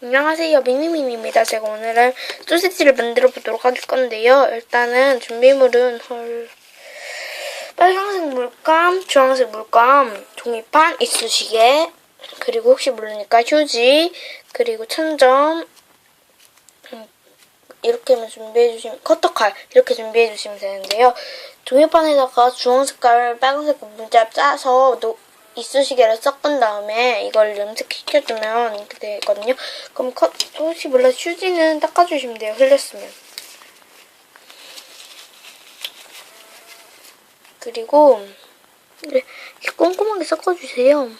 안녕하세요 미니미니입니다. 제가 오늘은 소시지를 만들어 보도록 할 건데요. 일단은 준비물은 헐 빨간색 물감, 주황색 물감, 종이판, 이쑤시개, 그리고 혹시 모르니까 휴지, 그리고 천점 음, 이렇게만 준비해 주시면 커터칼 이렇게 준비해 주시면 되는데요. 종이판에다가 주황색깔, 빨간색 문자 짜서 노, 이쑤시개를 섞은 다음에 이걸 염색시켜주면 이렇게 되거든요. 그럼 컷, 혹시 몰라 휴지는 닦아주시면 돼요. 흘렸으면. 그리고 이렇게 꼼꼼하게 섞어주세요.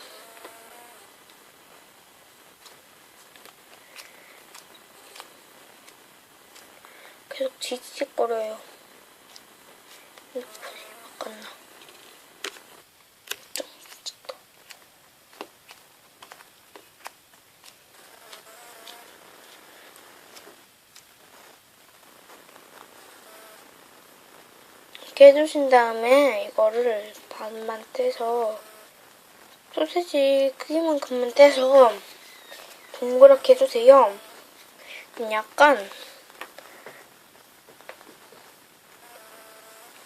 계속 지지직거려요. 핸드폰이 바꿨나? 이렇게 해주신 다음에 이거를 반만 떼서 소세지 크기만큼만 떼서 동그랗게 해주세요. 약간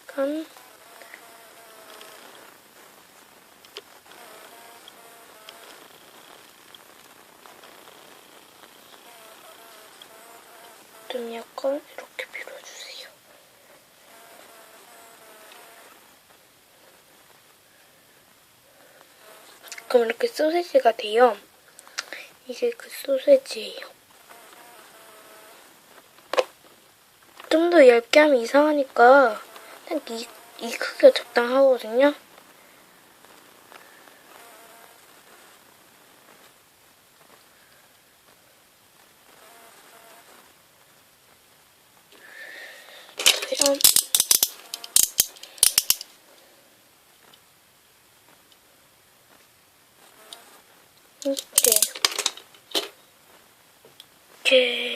약간 좀 약간 이렇게 밀어주세요. 그럼 이렇게 소세지가 돼요. 이게 그 소세지예요. 좀 더 얇게 하면 이상하니까 딱 이, 이 크기가 적당하거든요. 이렇 게 이렇게